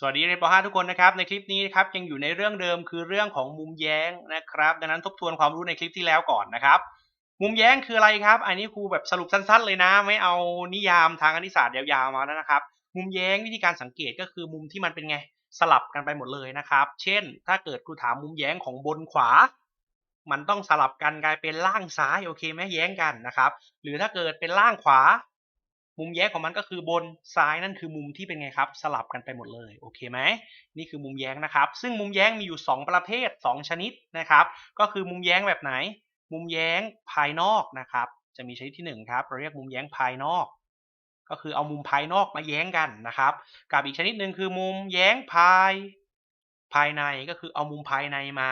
สวัสดีเรียนป .5 ทุกคนนะครับในคลิปนี้นะครับยังอยู่ในเรื่องเดิมคือเรื่องของมุมแย้งนะครับ ดังนั้นทบทวนความรู้ในคลิปที่แล้วก่อนนะครับ มุมแย้งคืออะไรครับ อันนี้ครูแบบสรุปสั้น ๆ เลยนะ ไม่เอานิยามทางคณิตศาสตร์ยาวๆมาแล้วนะครับ มุมแย้งวิธีการสังเกตก็คือมุมที่มันเป็นไงสลับกันไปหมดเลยนะครับ เช่น ถ้าเกิดครูถามมุมแย้งของบนขวา มันต้องสลับกันกลายเป็นล่างซ้ายโอเคไหมแย้งกันนะครับ หรือถ้าเกิดเป็นล่างขวา มุมแย้งของมันก็คือบนซ้ายนั่นคือมุมที่เป็นไงครับสลับกันไปหมดเลยโอเคไหมนี่คือมุมแย้งนะครับ ซึ่งมุมแย้งมีอยู่ 2 ประเภท 2 ชนิดนะครับ ก็คือมุมแย้งแบบไหน มุมแย้งภายนอกนะครับ จะมีชนิดที่1ครับเราเรียกมุมแย้งภายนอก ก็คือเอามุมภายนอกมาแย้งกันนะครับ กับอีกชนิดหนึ่งคือมุมแย้งภายภายในก็คือเอามุมภายในมา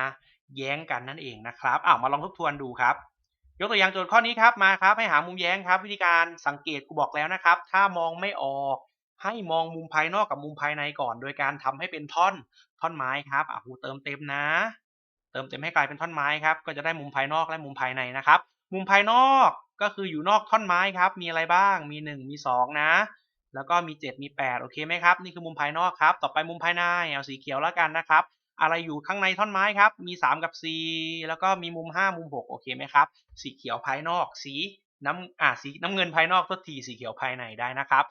แย้งกันนั่นเองนะครับอ้าวมาลองทบทวนดูครับ ยกตัวอย่างโจทย์ข้อนี้ครับมาครับให้หามุมแย้งครับ วิธีการสังเกตกูบอกแล้วนะครับ ถ้ามองไม่ออกให้มองมุมภายนอกกับมุมภายในก่อน โดยการทำให้เป็นท่อนท่อนไม้ครับอะครูเติมเต็มนะ เติมเต็มให้กลายเป็นท่อนไม้ครับก็จะได้มุมภายนอกและมุมภายในนะครับ มุมภายนอกก็คืออยู่นอกท่อนไม้ครับ มีอะไรบ้าง มี 1 มี 2 นะ แล้วก็มี 7 มี 8 โอเคไหมครับ นี่คือมุมภายนอกครับ ต่อไปมุมภายใน เอาสีเขียวแล้วกันนะครับ อะไรอยู่ข้างในท่อนไม้ครับ มี 3 กับ 4 แล้วก็มีมุม 5 มุม 6 โอเคไหมครับ สีเขียวภายนอก สีน้ำอ่าสีน้ำเงินภายนอกทดทีสีเขียวภายในได้นะครับ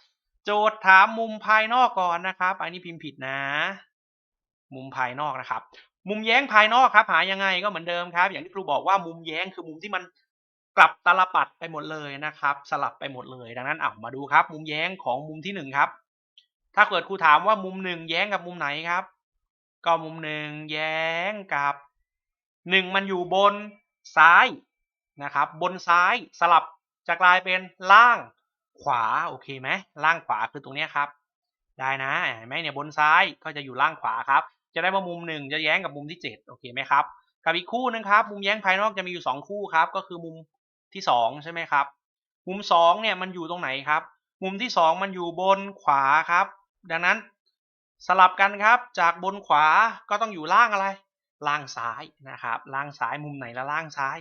โจทย์ถามมุมภายนอกก่อนนะครับ อันนี้พิมพ์ผิดนะ มุมภายนอกนะครับ มุมแย้งภายนอกครับหายังไงก็เหมือนเดิมครับ อย่างที่ครูบอกว่ามุมแย้งคือมุมที่มันกลับตลปัดไปหมดเลยนะครับ สลับไปหมดเลย ดังนั้นเอะมาดูครับ มุมแย้งของมุมที่หนึ่งครับถ้าเกิดครูถามว่ามุมหนึ่งแย้งกับมุมไหนครับ ก็มุมหนึ่งแย้งกับหนึ่งมันอยู่บนซ้ายนะครับบนซ้ายสลับจะกลายเป็นล่างขวาโอเคไหมล่างขวาคือตรงนี้ครับ ได้นะเห็นไหมเนี่ยบนซ้ายก็จะอยู่ล่างขวาครับ จะได้ว่ามุมหนึ่งจะแย้งกับมุมที่เจ็ดโอเคไหมครับกับอีกคู่นึงครับมุมแย้งภายนอกจะมีอยู่สองคู่ครับ ก็คือมุมที่สองใช่ไหมครับ มุมสองเนี่ยมันอยู่ตรงไหนครับ มุมที่สองมันอยู่บนขวาครับ ดังนั้น สลับกันครับ จากบนขวาก็ต้องอยู่ล่างอะไร ล่างซ้ายนะครับ ล่างซ้ายมุมไหนละล่างซ้าย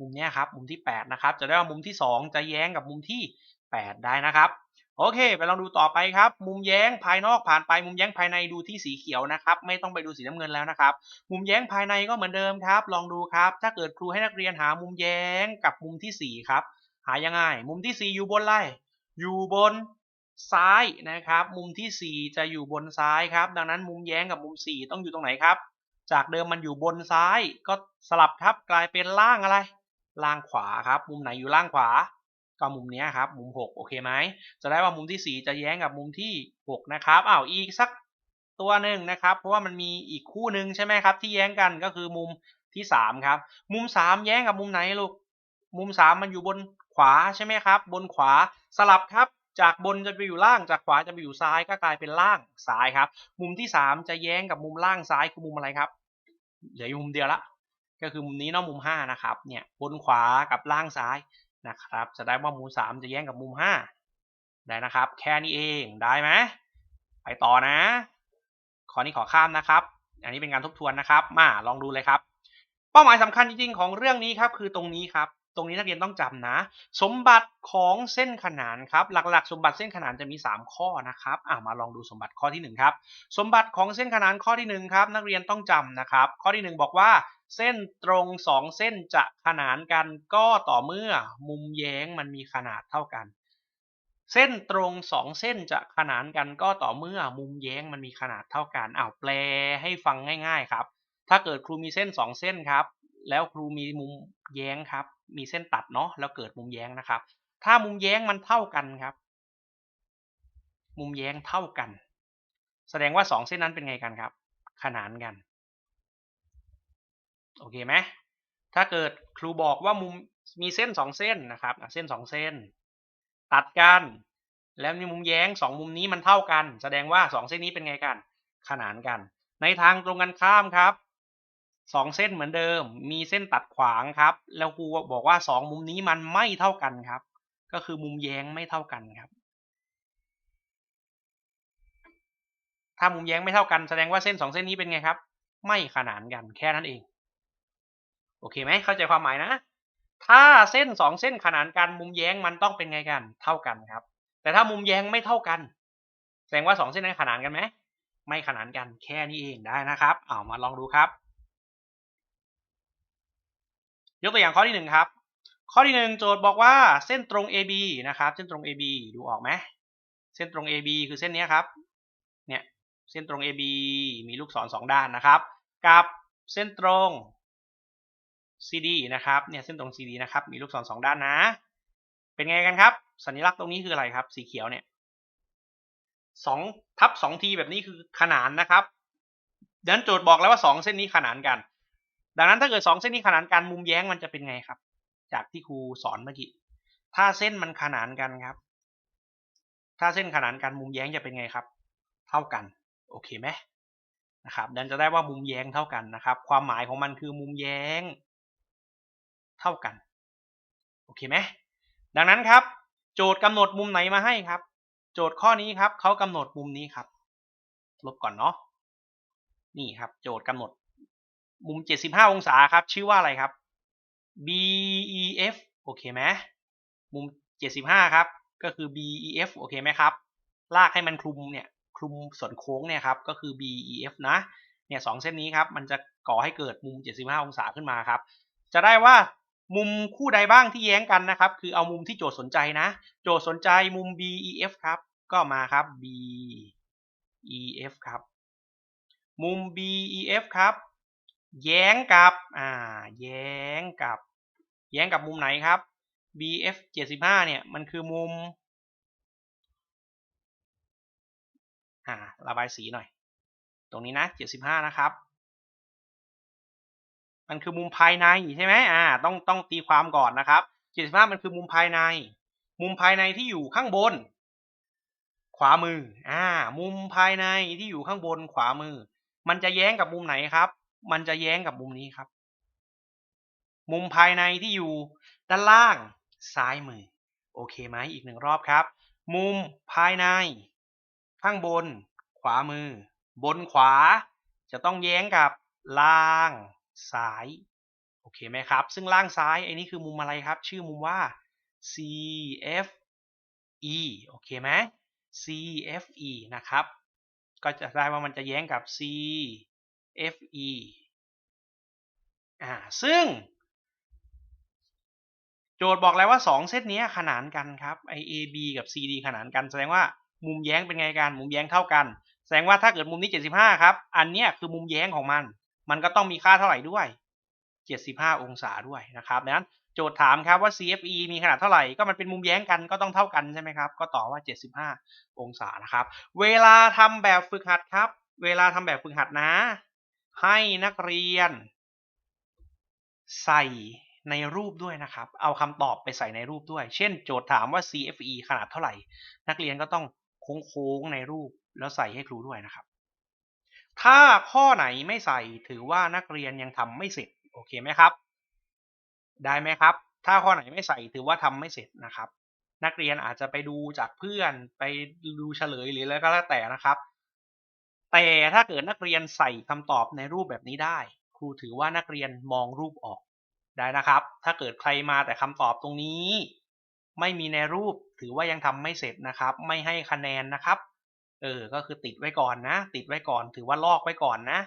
มุมนี้ครับ มุมที่ 8 นะครับ จะได้ว่ามุมที่ 2 จะแย้งกับมุมที่ 8 ได้นะครับ โอเค ไปลองดูต่อไปครับ มุมแย้งภายนอกผ่านไป มุมแย้งภายในดูที่สีเขียวนะครับ ไม่ต้องไปดูสีน้ำเงินแล้วนะครับ มุมแย้งภายในก็เหมือนเดิมครับ ลองดูครับ ถ้าเกิดครูให้นักเรียนหามุมแย้งกับมุมที่4ครับ หายังไง มุมที่ 4 อยู่บนอะไร อยู่บน ซ้ายนะครับ มุมที่ 4 จะอยู่บนซ้ายครับ ดังนั้นมุมแย้งกับมุม 4 ต้องอยู่ตรงไหนครับ จากเดิมมันอยู่บนซ้ายก็สลับครับกลายเป็นล่างอะไร ล่างขวาครับ มุมไหนอยู่ล่างขวา ก็มุมนี้ครับมุม 6 โอเคไหมจะได้ว่ามุมที่ 4 จะแย้งกับมุมที่ 6 นะครับอ้าวอีกสักตัวหนึ่งนะครับ เพราะว่ามันมีอีกคู่หนึ่งใช่ไหมครับ ที่แย้งกันก็คือมุมที่ 3 ครับ มุม 3 แย้งกับมุมไหนลูกมุม 3 มันอยู่บนขวาใช่ไหมครับ บนขวาสลับครับ จากบนจะไปอยู่ล่างจากขวาจะไปอยู่ซ้ายก็กลายเป็นล่างซ้ายครับ มุมที่ 3 จะแย้งกับมุมล่างซ้ายคือมุมอะไรครับเหลืออยู่มุมเดียวละ ก็คือมุมนี้เนาะมุม 5 นะครับเนี่ยบนขวากับล่างซ้ายนะครับ จะได้ว่ามุม 3 จะแย้งกับมุม 5 ได้นะครับ แค่นี้เองได้ไหมไปต่อนะข้อนี้ขอข้ามนะครับ อันนี้เป็นการทบทวนนะครับ มาลองดูเลยครับ เป้าหมายสำคัญจริงๆของเรื่องนี้ครับคือตรงนี้ครับ ตรงนี้นักเรียนต้องจำนะ สมบัติของเส้นขนานครับ หลักๆ สมบัติเส้นขนานจะมี 3 ข้อนะครับอ่ามาลองดูสมบัติข้อที่1ครับ สมบัติของเส้นขนานข้อที่1ครับ นักเรียนต้องจำนะครับ ข้อที่ 1 บอกว่าเส้นตรง 2 เส้นจะขนานกันก็ต่อเมื่อมุมแย้งมันมีขนาดเท่ากัน เส้นตรง 2 เส้นจะขนานกันก็ต่อเมื่อมุมแย้งมันมีขนาดเท่ากันอ้าวแปลให้ฟังง่าย ๆครับ ถ้าเกิดครูมีเส้น 2 เส้นครับ แล้วครูมีมุมแย้งครับ มีเส้นตัดเนาะแล้วเกิดมุมแย้งนะครับ ถ้ามุมแย้งมันเท่ากันครับ มุมแย้งเท่ากัน แสดงว่า 2 เส้นนั้นเป็นไงกันครับ ขนานกันโอเคไหมถ้าเกิดครูบอกว่ามุมมีเส้น 2 เส้นนะครับเส้น 2 เส้น ตัดกัน แล้วมีมุมแย้ง 2 มุมนี้มันเท่ากัน แสดงว่า 2 เส้นนี้เป็นไงกัน ขนานกัน ในทางตรงกันข้ามครับ สองเส้นเหมือนเดิม มีเส้นตัดขวางครับ แล้วครูบอกว่าสองมุมนี้มันไม่เท่ากันครับ ก็คือมุมแย้งไม่เท่ากันครับ ถ้ามุมแย้งไม่เท่ากันแสดงว่าเส้นสองเส้นนี้เป็นไงครับ ไม่ขนานกันแค่นั้นเอง โอเคไหมเข้าใจความหมายนะ ถ้าเส้นสองเส้นขนานกันมุมแย้งมันต้องเป็นไงกัน เท่ากันครับ แต่ถ้ามุมแย้งไม่เท่ากัน แสดงว่าสองเส้นนั้นขนานกันไหมไม่ขนานกันแค่นี้เองได้นะครับ เอามาลองดูครับ ยกตัวอย่างข้อที่หนึ่งครับ ข้อที่หนึ่งโจทย์บอกว่าเส้นตรง AB นะครับ เส้นตรง AB ดูออกไหมเส้นตรง AB คือเส้นนี้ครับ เนี่ย เส้นตรง AB มีลูกศรสองด้านนะครับ กับเส้นตรง CD นะครับ เนี่ย เส้นตรง CD นะครับ มีลูกศรสองด้านนะ เป็นไงกันครับ สัญลักษณ์ตรงนี้คืออะไรครับ สีเขียวเนี่ยสองทับสองทีแบบนี้คือขนานนะครับดังนั้นโจทย์บอกแล้วว่าสองเส้นนี้ขนานกัน ดังนั้นถ้าเกิดสองเส้นนี้ขนานกันมุมแย้งมันจะเป็นไงครับ จากที่ครูสอนเมื่อกี้ถ้าเส้นมันขนานกันครับ ถ้าเส้นขนานกันมุมแย้งจะเป็นไงครับ เท่ากัน โอเคไหมนะครับดันจะได้ว่ามุมแย้งเท่ากันนะครับ ความหมายของมันคือมุมแย้ง เท่ากัน โอเคไหมดังนั้นครับ โจทย์กำหนดมุมไหนมาให้ครับ โจทย์ข้อนี้ครับเขากำหนดมุมนี้ครับ ลบก่อนเนาะนี่ครับ โจทย์กำหนด มุม 75 องศาครับ ชื่อว่าอะไรครับ BEF โอเคไหมมุม 75 ครับ ก็คือ BEF โอเคไหมครับ ลากให้มันคลุมเนี่ยคลุมส่วนโค้งเนี่ยครับ ก็คือ BEF นะ เนี่ยสองเส้นนี้ครับ มันจะก่อให้เกิดมุม 75 องศาขึ้นมาครับ จะได้ว่ามุมคู่ใดบ้างที่แย้งกันนะครับ คือเอามุมที่โจทย์สนใจนะ โจทย์สนใจมุม BEF ครับ ก็มาครับ BEF ครับ มุม BEF ครับ แย้งกับอ่าแย้งกับ แย้งกับมุมไหนครับ BF 75เนี่ยมันคือมุมอ่าระบายสีหน่อย ตรงนี้นะ 75 นะครับ มันคือมุมภายในใช่ไหมอ่าต้องต้องตีความก่อนนะครับ 75 มันคือมุมภายใน มุมภายในที่อยู่ข้างบน ขวามืออ่ามุมภายในที่อยู่ข้างบนขวามือ มันจะแย้งกับมุมไหนครับ มันจะแย้งกับมุมนี้ครับ มุมภายในที่อยู่ด้านล่างซ้ายมือ โอเคไหมอีกหนึ่งรอบครับ มุมภายใน ข้างบน ขวามือ บนขวา จะต้องแย้งกับล่างซ้ายโอเคไหมครับ ซึ่งล่างซ้ายไอ้นี่คือมุมอะไรครับ ชื่อมุมว่า CFE โอเคไหม CFE นะครับ ก็จะได้ว่ามันจะแย้งกับ F.E. อ่าซึ่ง โจทย์บอกแล้วว่า 2 เส้นนี้ขนานกันครับ IAB กับ CD ขนานกัน แสดงว่ามุมแย้งเป็นไงกัน มุมแย้งเท่ากัน แสดงว่าถ้าเกิดมุมนี้ 75 ครับ อันเนี้ยคือมุมแย้งของมัน มันก็ต้องมีค่าเท่าไหร่ด้วย 75 องศาด้วยนะครับดังนั้นโจทย์ถามครับว่า CFE มีขนาดเท่าไหร่ ก็มันเป็นมุมแย้งกันก็ต้องเท่ากันใช่ไหมครับ ก็ตอบว่า 75 องศานะครับ เวลาทำแบบฝึกหัดครับ เวลาทำแบบฝึกหัดนะ ให้นักเรียน ใส่ในรูปด้วยนะครับ เอาคำตอบไปใส่ในรูปด้วย เช่น โจทย์ถามว่า CFE ขนาดเท่าไหร่ นักเรียนก็ต้องโค้งๆในรูปแล้วใส่ให้ครูด้วยนะครับ ถ้าข้อไหนไม่ใส่ถือว่านักเรียนยังทำไม่เสร็จ โอเคไหมครับ ได้ไหมครับ ถ้าข้อไหนไม่ใส่ถือว่าทำไม่เสร็จนะครับ นักเรียนอาจจะไปดูจากเพื่อนไปดูเฉลยหรืออะไรก็แล้วแต่นะครับ แต่ถ้าเกิดนักเรียนใส่คำตอบในรูปแบบนี้ได้ ครูถือว่านักเรียนมองรูปออกได้นะครับ ถ้าเกิดใครมาแต่คำตอบตรงนี้ ไม่มีในรูปถือว่ายังทำไม่เสร็จนะครับ ไม่ให้คะแนนนะครับเออก็คือติดไว้ก่อนนะ ติดไว้ก่อน ถือว่าลอกไว้ก่อนนะ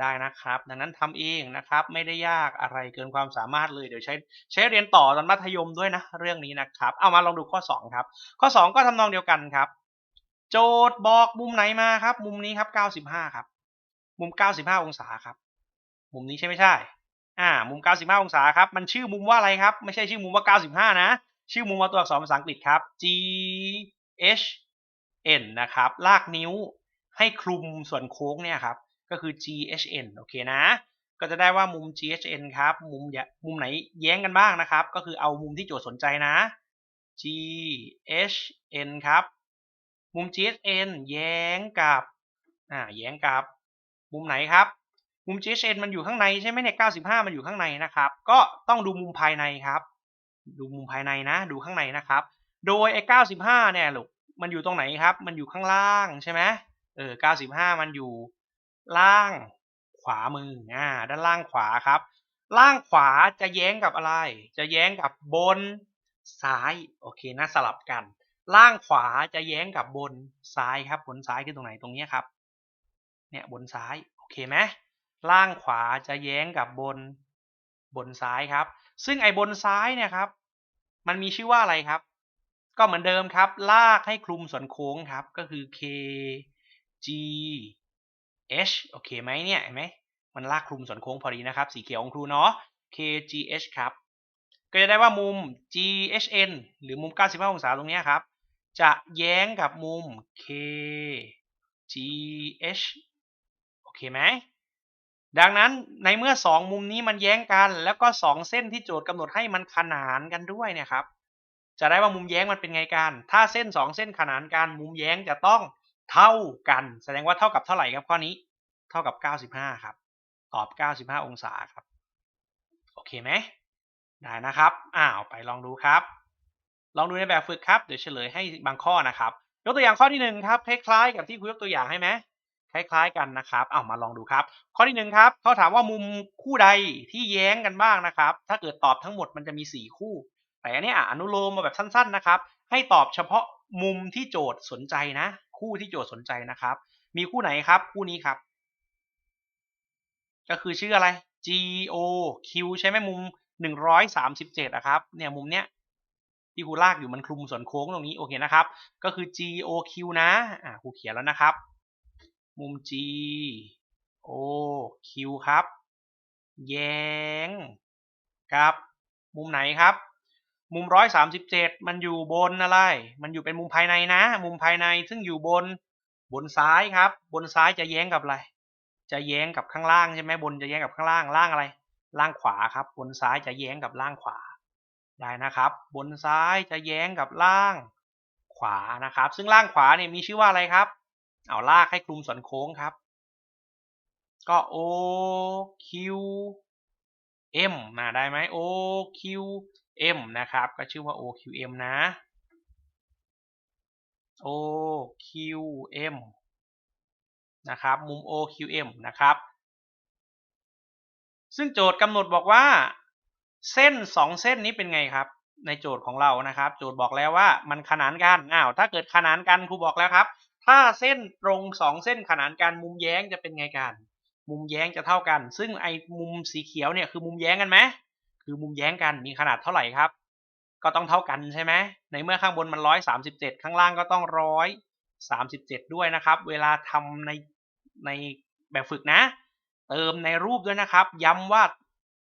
ได้นะครับ ดังนั้นทำเองนะครับ ไม่ได้ยากอะไรเกินความสามารถเลย เดี๋ยวใช้ใช้เรียนต่อตอนมัธยมด้วยนะ เรื่องนี้นะครับ เอามาลองดูข้อ 2 ครับ ข้อ 2 ก็ทำนองเดียวกันครับ โจทย์บอกมุมไหนมาครับ มุมนี้ครับ 95 ครับ มุม 95 องศาครับ มุมนี้ใช่ไม่ใช่ อ่า มุม 95 องศาครับ มันชื่อมุมว่าอะไรครับ ไม่ใช่ชื่อมุมว่า 95 นะ ชื่อมุมว่าตัวอักษรภาษาอังกฤษครับ G H N นะครับ ลากนิ้วให้คลุมส่วนโค้งเนี่ยครับ ก็คือ G H N โอเคนะ ก็จะได้ว่ามุม G H N ครับ มุมมุมไหนแย้งกันบ้างนะครับ ก็คือเอามุมที่โจทย์สนใจนะ G H N ครับ มุม G H N แย้งกับอ่าแย้งกับ มุมไหนครับ มุม G H N มันอยู่ข้างในใช่ไหมเนี่ย95 มันอยู่ข้างในนะครับ ก็ต้องดูมุมภายในครับ ดูมุมภายในนะ ดูข้างในนะครับ โดยไอ้95 เนี่ยลูกมันอยู่ตรงไหนครับ มันอยู่ข้างล่างใช่ไหมเออ95 มันอยู่ล่างขวามืออ่าด้านล่างขวาครับ ล่างขวาจะแย้งกับอะไร จะแย้งกับบนซ้าย โอเคนะสลับกัน ล่างขวาจะแย้งกับบนซ้ายครับ บนซ้ายคือตรงไหนตรงนี้ครับ เนี่ยบนซ้ายโอเคไหมล่างขวาจะแย้งกับบนบนซ้ายครับ ซึ่งไอ้บนซ้ายเนี่ยครับ มันมีชื่อว่าอะไรครับ ก็เหมือนเดิมครับ ลากให้คลุมส่วนโค้งครับ ก็คือ k g h โอเคไหมเนี่ยเห็นไหมมันลากคลุมส่วนโค้งพอดีนะครับ สีเขียวของครูเนาะ k g h ครับ ก็จะได้ว่ามุม g h n หรือมุม 95 องศาตรงเนี้ยครับ จะแย้งกับมุม k g h โอเคไหมดังนั้นในเมื่อ 2 มุมนี้มันแย้งกัน แล้วก็ 2 เส้นที่โจทย์กำหนดให้มันขนานกันด้วยเนี่ยครับ จะได้ว่ามุมแย้งมันเป็นไงกัน ถ้าเส้น 2 เส้นขนานกัน มุมแย้งจะต้องเท่ากัน แสดงว่าเท่ากับเท่าไหร่ครับข้อนี้ เท่ากับ 95 ครับ ตอบ 95 องศาครับ โอเคไหมได้นะครับ อ้าว ไปลองดูครับ ลองดูในแบบฝึกครับ เดี๋ยวเฉลยให้บางข้อนะครับ ยกตัวอย่างข้อที่หนึ่งครับคล้ายๆ กับที่ครูยกตัวอย่างให้ไหมคล้าย ๆ กันนะครับเอามาลองดูครับ ข้อที่หนึ่งครับเขาถามว่ามุมคู่ใดที่แย้งกันบ้างนะครับ ถ้าเกิดตอบทั้งหมดมันจะมี 4 คู่ แต่อันนี้อะอนุโลมมาแบบสั้น ๆนะครับ ให้ตอบเฉพาะมุมที่โจทย์สนใจนะ คู่ที่โจทย์สนใจนะครับ มีคู่ไหนครับ คู่นี้ครับ ก็คือชื่ออะไร G O Q ใช่ไหมมุม 137อะครับ เนี่ยมุมเนี้ย ที่ครูลากอยู่มันคลุมส่วนโค้งตรงนี้โอเคนะครับ ก็คือ G O Q นะอ่าครูเขียนแล้วนะครับ มุม G O Q ครับ แย้งกับ มุมไหนครับ มุม 137 มันอยู่บนอะไร มันอยู่เป็นมุมภายในนะ มุมภายในซึ่งอยู่บนบนซ้ายครับ บนซ้ายจะแย้งกับอะไร จะแย้งกับข้างล่างใช่ไหมบนจะแย้งกับข้างล่างล่างอะไร ล่างขวาครับ บนซ้ายจะแย้งกับล่างขวา ได้นะครับ บนซ้ายจะแย้งกับล่างขวานะครับ ซึ่งล่างขวาเนี่ยมีชื่อว่าอะไรครับ เอาลากให้คลุมส่วนโค้งครับ ก็ O Q M มาได้ไหม O Q M นะครับ ก็ชื่อว่า O Q M นะ O Q M นะครับ มุม O Q M นะครับ ซึ่งโจทย์กำหนดบอกว่า เส้น 2 เส้นนี้เป็นไงครับ ในโจทย์ของเรานะครับ โจทย์บอกแล้วว่ามันขนานกันอ้าวถ้าเกิดขนานกันครูบอกแล้วครับ ถ้าเส้นตรง 2 เส้นขนานกันมุมแย้งจะเป็นไงกันมุมแย้งจะเท่ากัน ซึ่งไอ้มุมสีเขียวเนี่ยคือมุมแย้งกันไหมคือมุมแย้งกันมีขนาดเท่าไหร่ครับ ก็ต้องเท่ากันใช่ไหมในเมื่อข้างบนมัน137ข้างล่างก็ต้อง137ด้วยนะครับ เวลาทำในในแบบฝึกนะ เติมในรูปด้วยนะครับ ย้ำว่า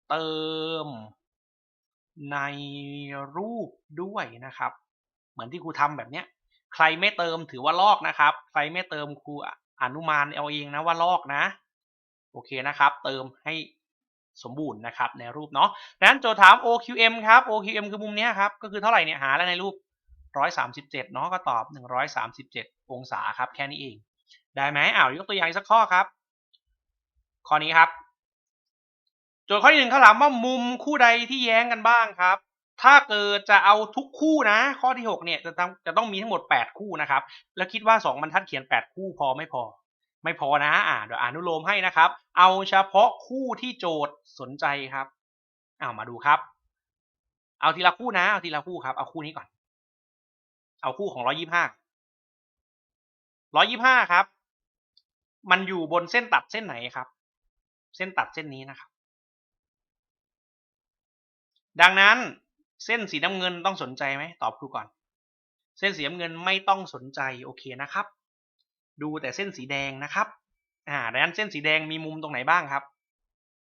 เติม ในรูปด้วยนะครับ เหมือนที่ครูทำแบบเนี้ย ใครไม่เติมถือว่าลอกนะครับ ใครไม่เติมครูอนุมานเอาเองนะว่าลอกนะ โอเคนะครับ เติมให้สมบูรณ์นะครับในรูปเนาะดังนั้นโจทย์ถาม OQM ครับ OQM คือมุมเนี้ยครับ ก็คือเท่าไหร่เนี่ยหาแล้วในรูป 137 เนาะก็ตอบ 137 องศาครับ แค่นี้เอง ได้ไหมอ้าวยกตัวอย่างอีกสักข้อครับ ข้อนี้ครับ จทย์ข้อที่หนึ่งเขาถามว่ามุมคู่ใดที่แย้งกันบ้างครับ ถ้าเกิดจะเอาทุกคู่นะ ข้อที่หกเนี่ยจะต้องจะต้องมีทั้งหมดแปดคู่นะครับ แล้วคิดว่าสองบรรทัดเขียนแปดคู่พอไม่พอ ไม่พอนะ อ่าเดี๋ยวอนุโลมให้นะครับ เอาเฉพาะคู่ที่โจทย์สนใจครับเอามาดูครับ เอาทีละคู่นะ เอาทีละคู่ครับ เอาคู่นี้ก่อน เอาคู่ของร้อยี่ห้าร้อยี่ห้าครับ มันอยู่บนเส้นตัดเส้นไหนครับ เส้นตัดเส้นนี้นะครับ ดังนั้นเส้นสีน้ำเงินต้องสนใจไหมตอบครูก่อน เส้นสีน้ำเงินไม่ต้องสนใจโอเคนะครับ ดูแต่เส้นสีแดงนะครับอ่าดังนั้นเส้นสีแดงมีมุมตรงไหนบ้างครับ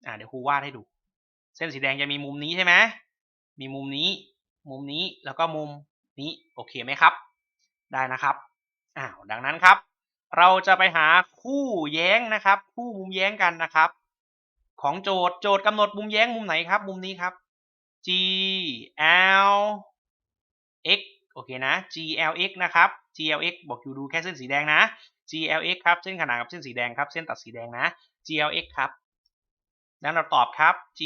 อ่าเดี๋ยวครูวาดให้ดู เส้นสีแดงจะมีมุมนี้ใช่ไหมมีมุมนี้ มุมนี้แล้วก็มุมนี้โอเคไหมครับ ได้นะครับอ้าวดังนั้นครับ เราจะไปหาคู่แย้งนะครับ คู่มุมแย้งกันนะครับ ของโจทย์โจทย์กำหนดมุมแย้งมุมไหนครับ มุมนี้ครับ G L X โอเคนะ G L X นะครับ G L X บอกอยู่ดูแค่เส้นสีแดงนะ G L X ครับ เส้นขนานกับเส้นสีแดงครับ เส้นตัดสีแดงนะ G L X ครับนั้นเราตอบครับ G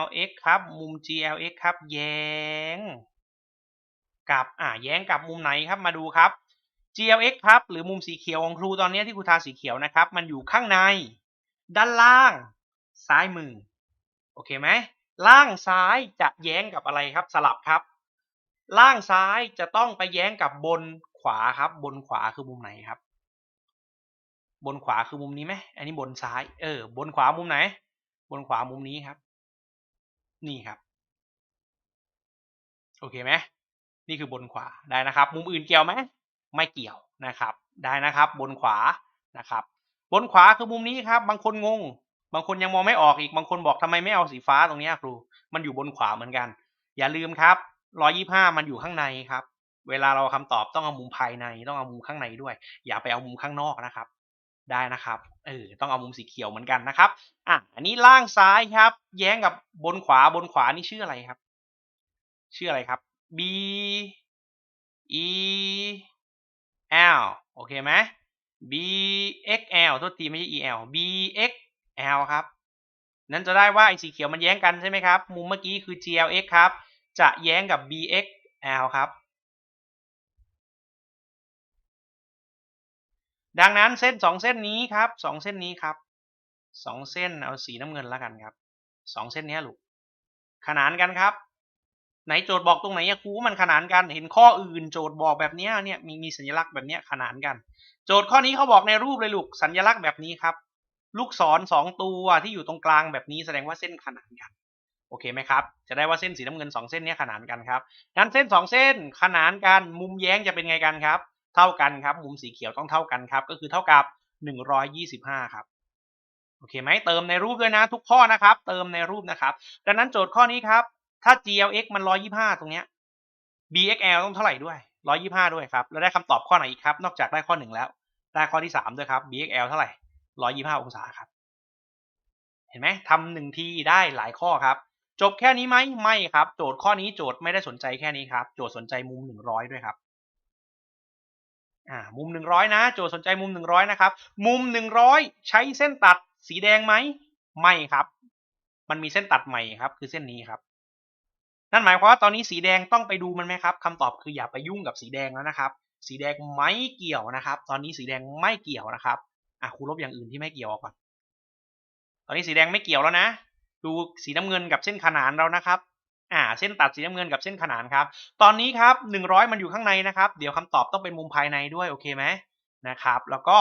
L X ครับ มุม G L X ครับ แย้ง กับ อ่า แย้งกับมุมไหนครับ มาดูครับ G L X ครับ หรือมุมสีเขียวของครูตอนนี้ที่ครูทาสีเขียวนะครับ มันอยู่ข้างใน ด้านล่าง ซ้ายมือ โอเคไหม ล่างซ้ายจะแย้งกับอะไรครับสลับครับ ล่างซ้ายจะต้องไปแย้งกับบนขวาครับ บนขวาคือมุมไหนครับ บนขวาคือมุมนี้ไหมอันนี้บนซ้าย เออ บนขวามุมไหน บนขวามุมนี้ครับ นี่ครับ โอเคไหมนี่คือบนขวาได้นะครับ มุมอื่นเกี่ยวไหมไม่เกี่ยวนะครับ ได้นะครับ บนขวานะครับ บนขวาคือมุมนี้ครับ บางคนงง บางคนยังมองไม่ออกอีกบางคนบอกทำไมไม่เอาสีฟ้าตรงนี้ครู มันอยู่บนขวาเหมือนกัน อย่าลืมครับร้อยี่ห้ามันอยู่ข้างในครับ เวลาเราคำตอบต้องเอามุมภายใน ต้องเอามุมข้างในด้วย อย่าไปเอามุมข้างนอกนะครับ ได้นะครับเออต้องเอามุมสีเขียวเหมือนกันนะครับอะอันนี้ล่างซ้ายครับ แย้งกับบนขวาบนขวานี่ชื่ออะไรครับ ชื่ออะไรครับ B E L โอเคไหม B X L โทษทีไม่ใช่ E L B X L ครับ นั้นจะได้ว่าไอ้สีเขียวมันแย้งกันใช่ไหมครับ มุมเมื่อกี้คือ G L X ครับ จะแย้งกับ B X L ครับ ดังนั้นเส้นสองเส้นนี้ครับสองเส้นนี้ครับสองเส้นเอาสีน้ำเงินแล้วกันครับสองเส้นนี้ลูก ขนานกันครับ ไหนโจทย์บอกตรงไหนอะครูมันขนานกัน เห็นข้ออื่นโจทย์บอกแบบนี้เนี่ยมีมีสัญลักษณ์แบบนี้ขนานกัน โจทย์ข้อนี้เขาบอกในรูปเลยลูก สัญลักษณ์แบบนี้ครับ ลูกศรสองตัวที่อยู่ตรงกลางแบบนี้แสดงว่าเส้นขนานกันโอเคไหมครับ จะได้ว่าเส้นสีน้ำเงินสองเส้นนี้ขนานกันครับงั้นเส้นสองเส้นขนานกันมุมแย้งจะเป็นไงกันครับ เท่ากันครับ มุมสีเขียวต้องเท่ากันครับ ก็คือเท่ากับหนึ่งร้อยยี่สิบห้าครับโอเคไหมเติมในรูปด้วยนะทุกข้อนะครับ เติมในรูปนะครับ ดังนั้นโจทย์ข้อนี้ครับ ถ้า GLX มันร้อยยี่ห้าตรงเนี้ย BXL ต้องเท่าไหร่ด้วยร้อยยี่ห้าด้วยครับ แล้วได้คำตอบข้อไหนอีกครับ นอกจากได้ข้อหนึ่งแล้ว ได้ข้อที่สามด้วยครับ BXL เท่าไหร่ ร้อยยี่ห้าองศาครับ เห็นไหมทำหนึ่งทีได้หลายข้อครับ จบแค่นี้ไหมไม่ครับ โจทย์ข้อนี้โจทย์ไม่ได้สนใจแค่นี้ครับ โจทย์สนใจมุมหนึ่งร้อยด้วยครับอ่ามุมหนึ่งร้อยนะ โจทย์สนใจมุมหนึ่งร้อยนะครับ มุมหนึ่งร้อยใช้เส้นตัดสีแดงไหมไม่ครับ มันมีเส้นตัดใหม่ครับ คือเส้นนี้ครับ นั่นหมายความว่าตอนนี้สีแดงต้องไปดูมันไหมครับคำตอบคืออย่าไปยุ่งกับสีแดงแล้วนะครับ สีแดงไม่เกี่ยวนะครับ ตอนนี้สีแดงไม่เกี่ยวนะครับ อะครูลบอย่างอื่นที่ไม่เกี่ยวออกก่อนตอนนี้สีแดงไม่เกี่ยวแล้วนะ ดูสีน้ำเงินกับเส้นขนานเรานะครับ อ่า เส้นตัดสีน้ำเงินกับเส้นขนานครับ ตอนนี้ครับหนึ่งร้อยมันอยู่ข้างในนะครับ เดี๋ยวคำตอบต้องเป็นมุมภายในด้วยโอเคไหมนะครับ แล้วก็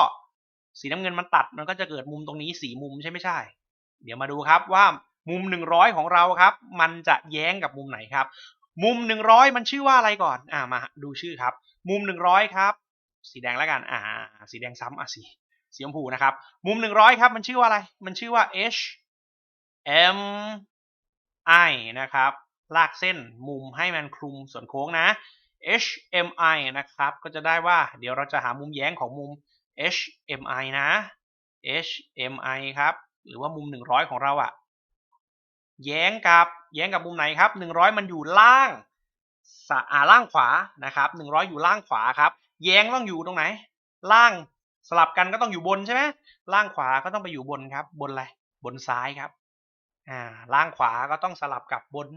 สีน้ำเงินมันตัดมันก็จะเกิดมุมตรงนี้สีมุมใช่ไม่ใช่ เดี๋ยวมาดูครับว่ามุมหนึ่งร้อยของเราครับ มันจะแย้งกับมุมไหนครับ มุมหนึ่งร้อยมันชื่อว่าอะไรก่อน อ่ามาดูชื่อครับ มุมหนึ่งร้อยครับ สีแดงแล้วกัน อ่า สีแดงซ้ำอะสี สีชมพูนะครับ มุมหนึ่งร้อยครับ มันชื่อว่าอะไร มันชื่อว่า H M I นะครับ ลากเส้นมุมให้มันคลุมส่วนโค้งนะ HMI นะครับ ก็จะได้ว่า เดี๋ยวเราจะหามุมแย้งของมุม HMI นะ HMI ครับ หรือว่ามุม 100 ของเราอะแย้งกับแย้งกับมุมไหนครับ 100 มันอยู่ล่างสอ่าล่างขวานะครับ 100 อยู่ล่างขวาครับ แย้งต้องอยู่ตรงไหน ล่าง สลับกันก็ต้องอยู่บนใช่ไหมล่างขวาก็ต้องไปอยู่บนครับ บนอะไรบนซ้ายครับอ่าล่างขวาก็ต้องสลับกับบน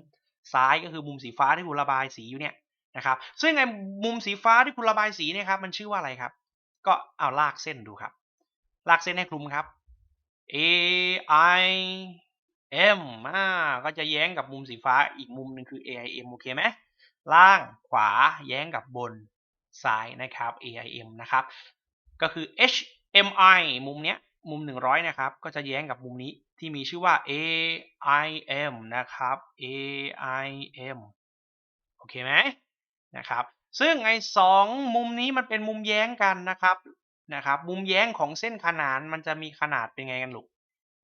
ซ้ายก็คือมุมสีฟ้าที่คุณระบายสีอยู่เนี่ยนะครับซึ่งไอ้มุมสีฟ้าที่คุณระบายสีเนี่ยครับมันชื่อว่าอะไรครับ ก็เอาลากเส้นดูครับ ลากเส้นให้คลุมครับ A I M อ่าก็จะแย้งกับมุมสีฟ้าอีกมุมหนึ่งคือ A I M โอเคไหมล่างขวาแย้งกับบนซ้ายนะครับ A I M นะครับ ก็คือ H M I มุมเนี้ยมุม 100 นะครับ ก็จะแย้งกับมุมนี้ที่มีชื่อว่า A I M นะครับ A I M โอเคไหมนะครับ ซึ่งไอ้สองมุมนี้มันเป็นมุมแย้งกันนะครับนะครับ มุมแย้งของเส้นขนานมันจะมีขนาดเป็นไงกันลูก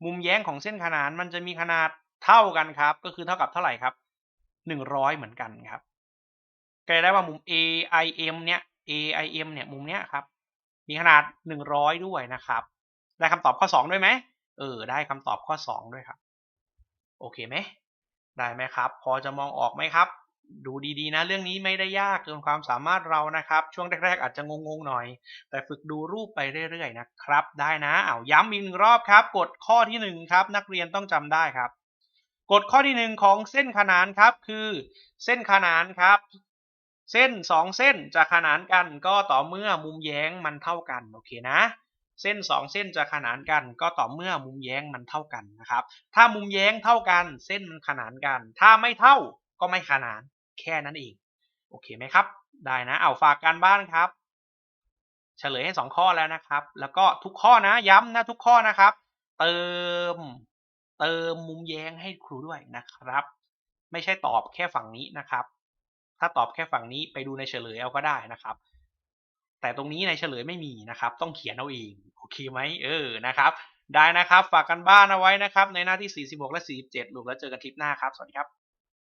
มุมแย้งของเส้นขนานมันจะมีขนาดเท่ากันครับ ก็คือเท่ากับเท่าไหร่ครับ 100 เหมือนกันครับก็ได้ว่ามุม A I M เนี้ย A I M เนี่ยมุมเนี้ยครับ มีขนาด 100 ด้วยนะครับ ได้คำตอบข้อ 2 ด้วยไหมเออ ได้คำตอบข้อ 2 ด้วยครับ โอเคไหม ได้ไหมครับ พอจะมองออกไหมครับ ดูดีๆนะ เรื่องนี้ไม่ได้ยากเกินความสามารถเรานะครับ ช่วงแรกๆอาจจะงงๆหน่อย แต่ฝึกดูรูปไปเรื่อยๆนะครับ ได้นะ เอาย้ำอีกหนึ่งรอบครับ กฎข้อที่ 1 ครับ นักเรียนต้องจำได้ครับกฎข้อที่ 1 ของเส้นขนานครับคือเส้นขนานครับ เส้น 2 เส้นจะขนานกันก็ต่อเมื่อมุมแย้งมันเท่ากันโอเคนะ เส้น 2 เส้นจะขนานกันก็ต่อเมื่อมุมแย้งมันเท่ากันนะครับ ถ้ามุมแย้งเท่ากันเส้นมันขนานกัน ถ้าไม่เท่าก็ไม่ขนานแค่นั้นเองโอเคไหมครับ ได้นะเอาฝากการบ้านครับ เฉลยให้สองข้อแล้วนะครับ แล้วก็ทุกข้อนะย้ำนะทุกข้อนะครับ เติมเติมมุมแย้งให้ครูด้วยนะครับ ไม่ใช่ตอบแค่ฝั่งนี้นะครับ ถ้าตอบแค่ฝั่งนี้ไปดูในเฉลยเอาก็ได้นะครับ แต่ตรงนี้ในเฉลยไม่มีนะครับ ต้องเขียนเอาเองโอเคไหมเออนะครับ ได้นะครับ ฝากกันบ้านเอาไว้นะครับ ในหน้าที่ 46 และ 47ลูกแล้วเจอกันคลิปหน้าครับ สวัสดีครับ